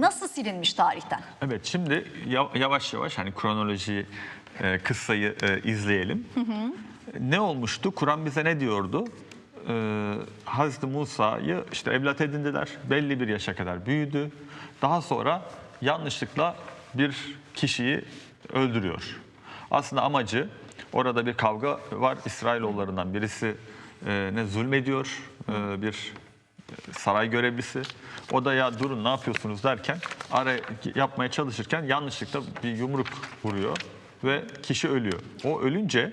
nasıl silinmiş tarihten? Evet şimdi ya- yavaş yavaş hani kronoloji e, kıssayı e, izleyelim. Ne olmuştu? Kur'an bize ne diyordu? Ee, Hazreti Musa'yı işte evlat edindiler. Belli bir yaşa kadar büyüdü. Daha sonra yanlışlıkla bir kişiyi öldürüyor. Aslında amacı orada bir kavga var. İsrailoğullarından birisi e, ne zulmediyor. E, bir saray görevlisi. O da ya durun ne yapıyorsunuz derken ara yapmaya çalışırken yanlışlıkla bir yumruk vuruyor ve kişi ölüyor. O ölünce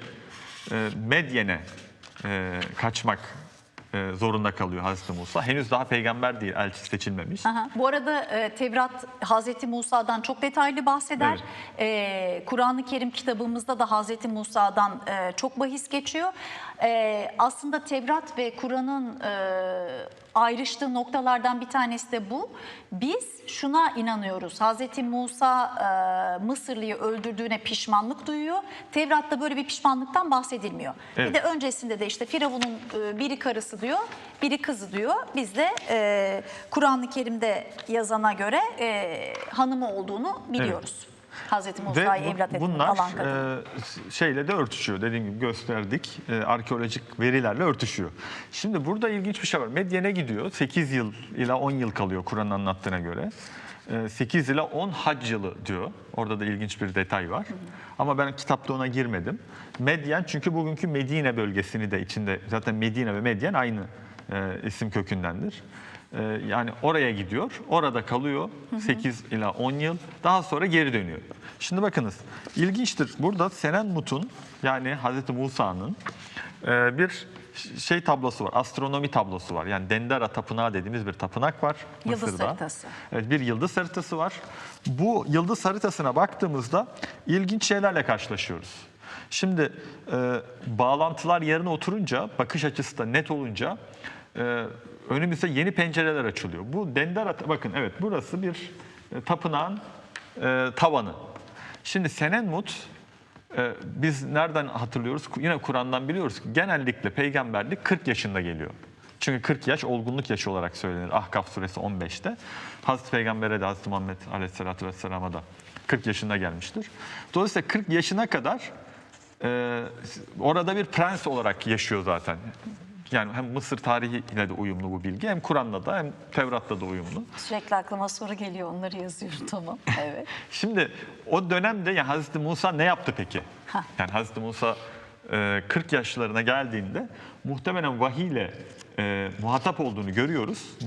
e, Medyen'e e, kaçmak zorunda kalıyor Hazreti Musa. Henüz daha peygamber değil, elçi seçilmemiş. Aha. Bu arada e, Tevrat Hazreti Musa'dan çok detaylı bahseder. E, Kur'an-ı Kerim kitabımızda da Hazreti Musa'dan e, çok bahis geçiyor. E, aslında Tevrat ve Kur'an'ın e, ayrıştığı noktalardan bir tanesi de bu. Biz şuna inanıyoruz. Hazreti Musa e, Mısırlı'yı öldürdüğüne pişmanlık duyuyor. Tevrat'ta böyle bir pişmanlıktan bahsedilmiyor. Evet. Bir de öncesinde de işte Firavun'un e, biri karısı diyor, biri kızı diyor. Biz de e, Kur'an-ı Kerim'de yazana göre e, hanımı olduğunu biliyoruz. Hazreti Musa'yı evlat edinip bunlar alan kadın. e, şeyle de örtüşüyor. Dediğim gibi gösterdik. E, arkeolojik verilerle örtüşüyor. Şimdi burada ilginç bir şey var. Medyen'e gidiyor. 8 yıl ila 10 yıl kalıyor Kur'an'ın anlattığına göre. E, 8 ila 10 hac yılı diyor. Orada da ilginç bir detay var. Ama ben kitapta ona girmedim. Medyen çünkü bugünkü Medine bölgesini de içinde zaten Medine ve Medyen aynı e, isim kökündendir. E, yani oraya gidiyor, orada kalıyor 8 ila 10 yıl. Daha sonra geri dönüyor. Şimdi bakınız, ilginçtir. Burada Senenmut'un yani Hazreti Musa'nın e, bir şey tablosu var, astronomi tablosu var. Yani Dendera Tapınağı dediğimiz bir tapınak var Yıldız Mısır'da. haritası. Evet, bir yıldız haritası var. Bu yıldız haritasına baktığımızda ilginç şeylerle karşılaşıyoruz. Şimdi e, bağlantılar yerine oturunca, bakış açısı da net olunca e, önümüzde yeni pencereler açılıyor. Bu Dendera, bakın evet burası bir e, tapınağın e, tavanı. Şimdi Senenmut e, biz nereden hatırlıyoruz? Yine Kur'an'dan biliyoruz ki genellikle peygamberlik 40 yaşında geliyor. Çünkü 40 yaş olgunluk yaşı olarak söylenir. Ahkaf suresi 15'te. Hazreti Peygamber'e de Hazreti Muhammed Aleyhisselatü Vesselam'a da 40 yaşında gelmiştir. Dolayısıyla 40 yaşına kadar e, orada bir prens olarak yaşıyor zaten. Yani hem Mısır tarihiyle de uyumlu bu bilgi hem Kur'an'la da hem Tevrat'la da uyumlu. Sürekli aklıma soru geliyor onları yazıyorum tamam. Evet. Şimdi o dönemde yani Hazreti Musa ne yaptı peki? Hah. Yani Hazreti Musa e, 40 yaşlarına geldiğinde muhtemelen vahiy ile e, muhatap olduğunu görüyoruz.